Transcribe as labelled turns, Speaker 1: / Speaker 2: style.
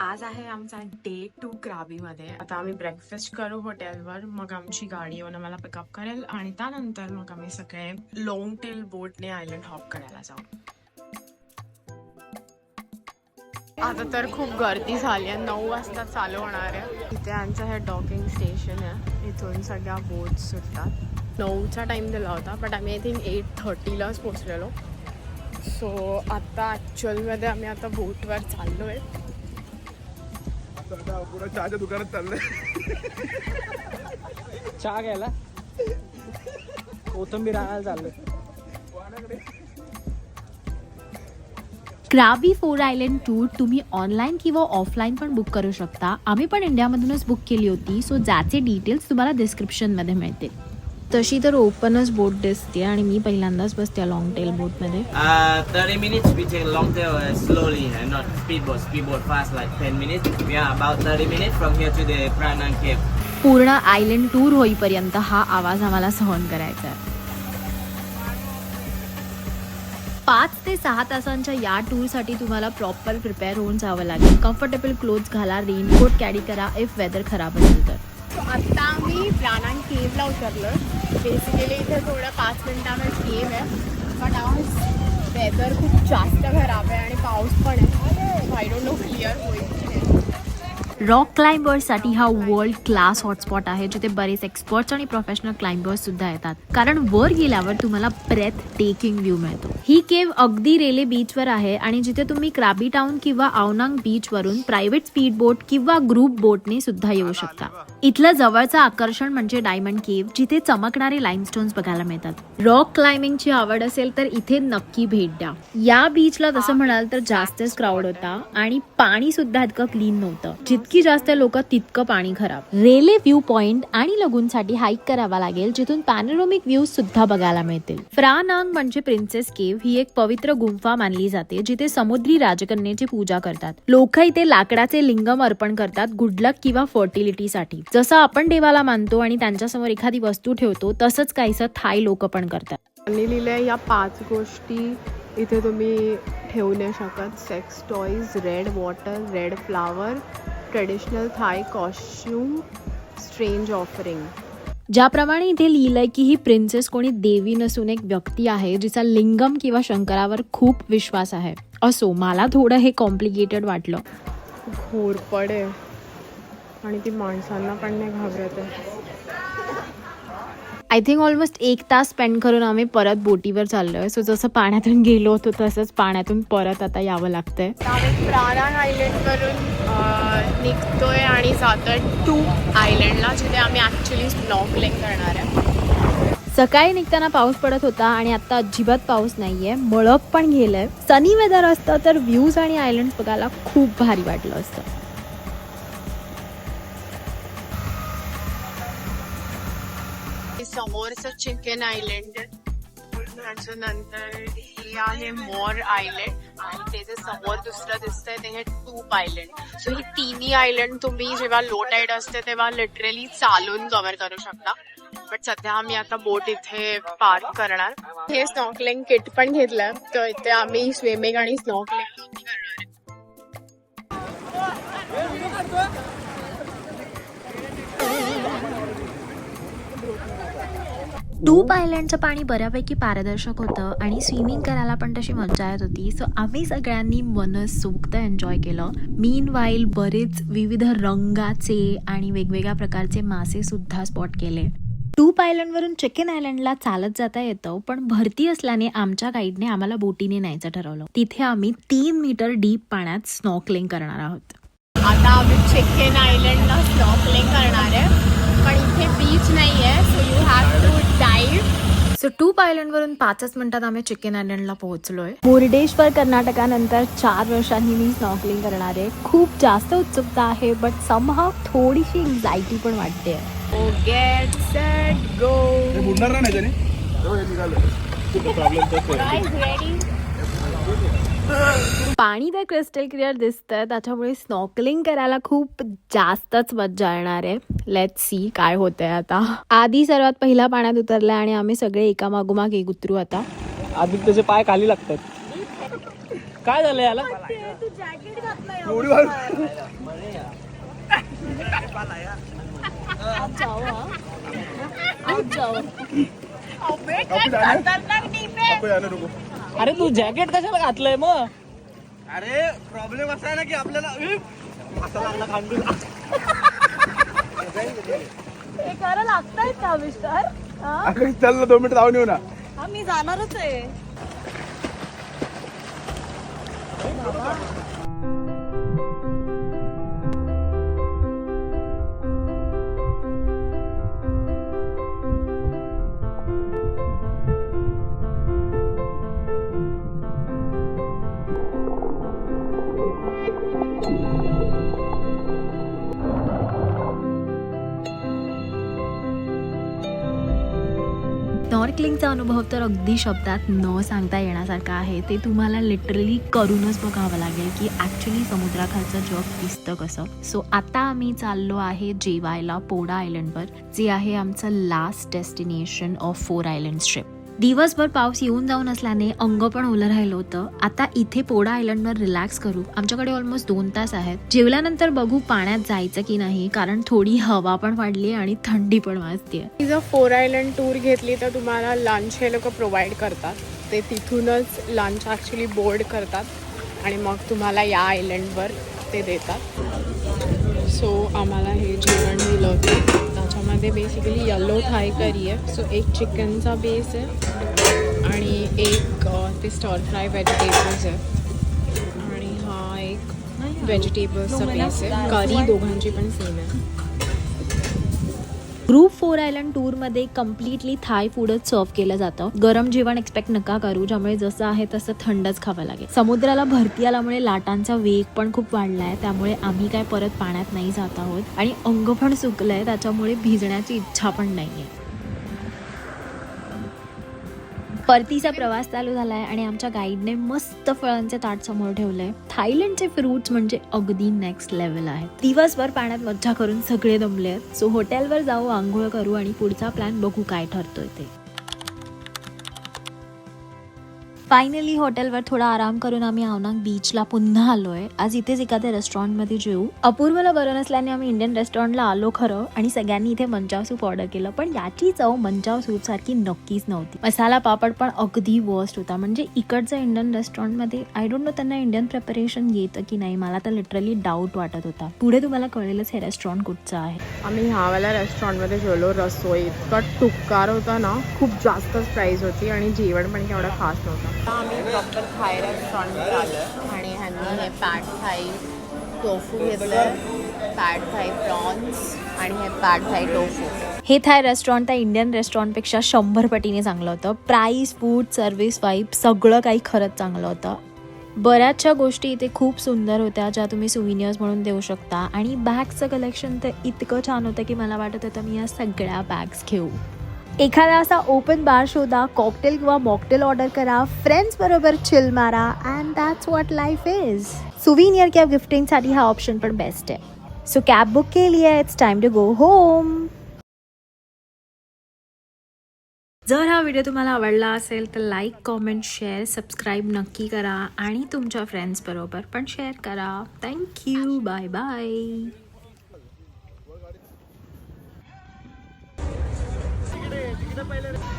Speaker 1: आज आहे आमचा डे टू मध्ये आता आम्ही ब्रेकफास्ट करू हॉटेलवर मग आमची गाडी येऊन आम्हाला पिकअप करेल आणि त्यानंतर मग आम्ही सगळे लॉंग टेल बोटने आयलंड हॉप करायला जाऊ. आता तर खूप गर्दी झाली आहे. नऊ वाजता चालू होणार आहे. इथे आमचं हे डॉकिंग स्टेशन आहे. इथून सगळ्या बोट सुटतात. नऊचा टाईम दिला होता बट आम्ही आय थिंक एट थर्टीलाच पोचलेलो सो आता ॲक्च्युअलमध्ये आम्ही आता बोटवर चाललो आहे
Speaker 2: आता चहाच्या दुकानात चाललंय.
Speaker 3: चहा घ्यायला? कोथंबीर आणायला चाललोय.
Speaker 4: क्राबी फोर आयलंड टूर तुम्ही ऑनलाईन किंवा ऑफलाईन पण बुक करू शकता. आम्ही पण इंडियामधूनच बुक केली होती सो ज्याचे डिटेल्स तुम्हाला डिस्क्रिप्शनमध्ये मिळतील. तशी तर ओपनच बोट दिसते आणि मी पहिल्यांदाच बसते लॉंग टेल बोटमध्ये
Speaker 5: Uh, 30 minutes we take long tail uh, slowly and not speedboat. Speedboat fast like 10 minutes. We are about 30 minutes from here to the Pranang Cave.
Speaker 4: पूर्ण आयलंड टूर होईपर्यंत हा आवाज आम्हाला सहन करायचा आहे पाच ते सहा तासांच्या या टूरसाठी तुम्हाला प्रॉपर प्रिपेअर होऊन जावं लागेल कम्फर्टेबल क्लोथ्स घाला रेनकोट कॅरी करा इफ वेदर खराब असेल तर
Speaker 1: आता आम्ही प्राणांग केवला उतरलो बेसिकली इथे थोडं पाच मिनटानं केव आहे. पण आज वेदर खूप जास्त खराब आहे आणि पाऊस पण आहे. आय डोंट नो क्लिअर होईल.
Speaker 4: रॉक क्लाइंबर्ससाठी हा वर्ल्ड क्लास हॉटस्पॉट आहे जिथे बरेच एक्सपर्ट्स आणि प्रोफेशनल क्लाइंबर्स सुद्धा येतात. कारण वर गेल्यावर तुम्हाला ब्रेथ टेकिंग व्ह्यू मिळतो. ही केव अगदी रेले बीचवर आहे आणि जिथे तुम्ही क्राबी टाउन किंवा आवनांग बीच वरून प्रायव्हेट स्पीड बोट किंवा ग्रुप बोटने सुद्धा येऊ शकता. इथलं जवळचं आकर्षण म्हणजे डायमंड केव जिथे चमकणारे लाईमस्टोन्स बघायला मिळतात. रॉक क्लाइम्बिंगची आवड असेल तर इथे नक्की भेट द्या. या बीचला तसं म्हणाल तर जास्तच क्राऊड होता आणि पाणी सुद्धा इतकं क्लीन नव्हतं. जितकी जास्त लोक तितकं पाणी खराब. रेले व्ह्यू पॉइंट आणि लगूनसाठी हाईक करावा लागेल जिथून पॅनोरोमिक व्ह्यूज सुद्धा बघायला मिळतील. फ्रानांग म्हणजे प्रिन्सेस केव ही एक पवित्र गुंफा मानली जाते जिथे समुद्री राजकन्येची पूजा करतात. लोक इथे लाकडाचे लिंगम अर्पण करतात गुडलक किंवा फर्टिलिटीसाठी जसं आपण देवाला मानतो आणि त्यांच्यासमोर एखादी वस्तू ठेवतो तसंच काहीसं थाय लोक पण करतात.
Speaker 1: त्यांनी लिहिलंय या पाच गोष्टी इथे तुम्ही ठेवू नाही शकत. Sex toys red water red flower traditional Thai costume strange offering
Speaker 4: ज्याप्रमाणे इथे लिहिलंय की ही प्रिन्सेस कोणी देवी नसून एक व्यक्ती आहे जिचा लिंगम किंवा शंकरावर खूप विश्वास आहे. असो मला थोडं हे कॉम्प्लिकेटेड वाटलं.
Speaker 1: घोरपड आहे आणि ती माणसांना पण नाही घाबरत आहे.
Speaker 4: आय थिंक ऑलमोस्ट एक तास स्पेंड करून आम्ही परत बोटीवर चाललोय. सो जसं पाण्यातून गेलो होतो तसंच पाण्यातून परत आता यावं लागतंय.
Speaker 1: आम्ही प्राणांग आयलंडवरून निघतोय आणि जातोय टू आयलंडला जिथे आम्ही ॲक्च्युली स्नॉकलिंग करणार आहे.
Speaker 4: सकाळी निघताना पाऊस पडत होता आणि आता अजिबात पाऊस नाहीये. मळप पण गेलंय. सनी वेदर असतं तर व्ह्यूज आणि आयलंड बघायला खूप भारी वाटलं असतं.
Speaker 1: समोरचं चिकन आयलंड नंतर हे आहे मोर आयलंड आणि त्याच्यासमोर दुसरं दिसतंय ते हे टूप आयलंड सो ही तिन्ही आयलंड तुम्ही जेव्हा लो टाईड असते तेव्हा लिटरली चालून कव्हर करू शकता. बट सध्या आम्ही आता बोट इथे पार्क करणार. हे स्नॉकलिंग किट पण घेतलं. तर इथे आम्ही स्विमिंग आणि स्नॉकलिंग करणार.
Speaker 4: टूप आयलंडचं पाणी बऱ्यापैकी पारदर्शक होतं आणि स्विमिंग करायला पण तशी मजा येत होती. सो आम्ही सगळ्यांनी मनसोक्त एन्जॉय केलं. मीन वाईल बरेच विविध रंगाचे आणि वेगवेगळ्या प्रकारचे मासे सुद्धा स्पॉट केले. टूप आयलंडवरून चिकन आयलंडला चालत जाता येतं पण भरती असल्याने आमच्या गाईडने आम्हाला बोटीने न्यायचं ठरवलं. तिथे आम्ही तीन मीटर डीप पाण्यात स्नॉकलिंग करणार आहोत.
Speaker 1: आता आम्ही चिकन आयलंडला स्नॉकलिंग करणार आहे. पण इथे बीच नाही आहे so you have to dive
Speaker 4: so आयलंडवरून पाचच मिनिटात आम्ही चिकन आयलंडला पोहोचलोय. मुर्डेश्वर कर्नाटकानंतर चार वर्षांनी मी स्नॉकलिंग करणार. आहे खूप जास्त उत्सुकता आहे बट समहा थोडीशी एन्झायटी पण वाटते.
Speaker 1: गेट सेट गो
Speaker 2: बुडणार नाही त्याने? प्रॉब्लेम
Speaker 4: पाणी तर क्रिस्टल क्लिअर दिसतंय त्याच्यामुळे स्नॉकलिंग करायला खूप जास्तच मज्जा येणार आहे. लेट सी काय होतंय आता. आधी सर्वात पहिला पाण्यात उतरलाय आणि आम्ही सगळे एका मागोमाग एक उतरू आता.
Speaker 3: आदित्यचे पाय खाली लागतात. काय झालं याला?
Speaker 2: एवढी वाढ रुको
Speaker 3: अरे तू जॅकेट कशाला घातलंय मग?
Speaker 2: अरे प्रॉब्लेम असा आहे ना की आपल्याला असा लागला
Speaker 6: हे करायला लागतायत का हा?
Speaker 2: अगं चल ना दोन मिनिट जाऊन येऊ ना.
Speaker 6: हा मी जाणारच आहे.
Speaker 4: नॉर्कलिंगचा अनुभव तर अगदी शब्दात न सांगता येण्यासारखा आहे. ते तुम्हाला लिटरली करूनच बघावं लागेल की ॲक्च्युली समुद्राखालचं जग दिसतं कसं. सो आता आम्ही चाललो आहे जेवायला पोडा आयलंडवर जे आहे आमचं last destination of four island trip दिवसभर पाऊस येऊन जाऊन असल्याने अंग पण ओलं राहिलं होतं. आता इथे पोडा आयलंडवर रिलॅक्स करू. आमच्याकडे ऑलमोस्ट दोन तास आहेत. जेवल्यानंतर बघू पाण्यात जायचं की नाही कारण थोडी हवा पण वाढली आणि थंडी पण वाजते
Speaker 1: जर फोर आयलंड टूर घेतली तर तुम्हाला लंच हे लोक प्रोव्हाइड करतात. ते तिथूनच लंच ॲक्च्युली बोर्ड करतात आणि मग तुम्हाला या आयलंडवर ते देतात. सो आम्हाला हे जेवण दिलं. होतं त्याच्यामध्ये बेसिकली येलो थाय करी आहे सो एक चिकनचा बेस आहे आणि एक अ, ते स्टर फ्राय व्हेजिटेबल्स आहे आणि हा एक व्हेजिटेबल्सचा बेस आहे करी दोघांची पण सेम आहे
Speaker 4: ग्रुप फोर आयलंड टूरमध्ये कम्प्लिटली थाय फूडच सर्व केलं जातं. गरम जेवण एक्सपेक्ट नका करू. ज्यामुळे जसं आहे तसं थंडच खावं लागेल. समुद्राला भरती आल्यामुळे लाटांचा वेग पण खूप वाढलाय. त्यामुळे आम्ही काय परत पाण्यात नाही जात आहोत. आणि अंग पण सुकलंय. त्याच्यामुळे भिजण्याची इच्छा पण नाहीये. परतीचा प्रवास चालू झाला आहे आणि आमच्या गाईडने मस्त फळांचे ताट समोर आहे थायलंडचे फ्रुट्स म्हणजे अगदी नेक्स्ट लेवल आहे दिवसभर पाण्यात मज्जा करून सगळे दमले आहेत सो हॉटेलवर जाऊ आंघोळ करू आणि पुढचा प्लॅन बघू काय ठरतोय ते. फायनली हॉटेलवर थोडा आराम करून आम्ही आवनाक बीचला पुन्हा आलोय. आज इथेच एखाद्या रेस्टॉरंटमध्ये जेऊ. अपूर्वला बरं नसल्याने आम्ही इंडियन रेस्टॉरंटला आलो खरं आणि सगळ्यांनी इथे मंचाव सूप ऑर्डर केलं. पण याची चव मंचाव सूप सारखी नक्कीच नव्हती. मसाला पापड पण अगदी वर्स्ट होता. म्हणजे इकडचं इंडियन रेस्टॉरंटमध्ये आय डोंट नो त्यांना इंडियन प्रिपरेशन येतं की नाही मला तर लिटरली डाऊट वाटत होता. पुढे तुम्हाला कळेलच हे रेस्टॉरंट कुठचं आहे.
Speaker 1: आम्ही ह्यावाल्या रेस्टॉरंटमध्ये जेवलो. रसोई. इतका टुक्कार होता ना खूप जास्तच प्राईस होती आणि जेवण पण एवढं खास नव्हतं. आम्ही प्रॉपर थाय रेस्टॉरंटवर आलो आणि ह्यांनी हे पॅट थाई टोफू घेतलं पॅट थाई प्रॉन्स आणि हे पॅट थाई टोफू
Speaker 4: हे थाय रेस्टॉरंट त्या इंडियन रेस्टॉरंटपेक्षा शंभर पटीने चांगलं होतं. प्राईस फूड सर्व्हिस वाईप सगळं काही खरंच चांगलं होतं. बऱ्याचशा गोष्टी इथे खूप सुंदर होत्या ज्या तुम्ही सुविनियर्स म्हणून देऊ शकता. आणि बॅगचं कलेक्शन तर इतकं छान होतं की मला वाटत होतं मी या सगळ्या बॅग्स घेऊ. एखादा असा ओपन बार शोधा कॉकटेल किंवा मॉकटेल ऑर्डर करा फ्रेंड्स बरोबर चिल मारा and that's what life is souvenir किंवा गिफ्टिंगसाठी हा ऑप्शन पण बेस्ट आहे. सो कॅब बुक केली आहे it's time to go home जर हा व्हिडिओ तुम्हाला आवडला असेल तर लाईक कॉमेंट शेअर सबस्क्राईब नक्की करा आणि तुमच्या फ्रेंड्सबरोबर पण शेअर करा. Thank you bye bye ไปเลย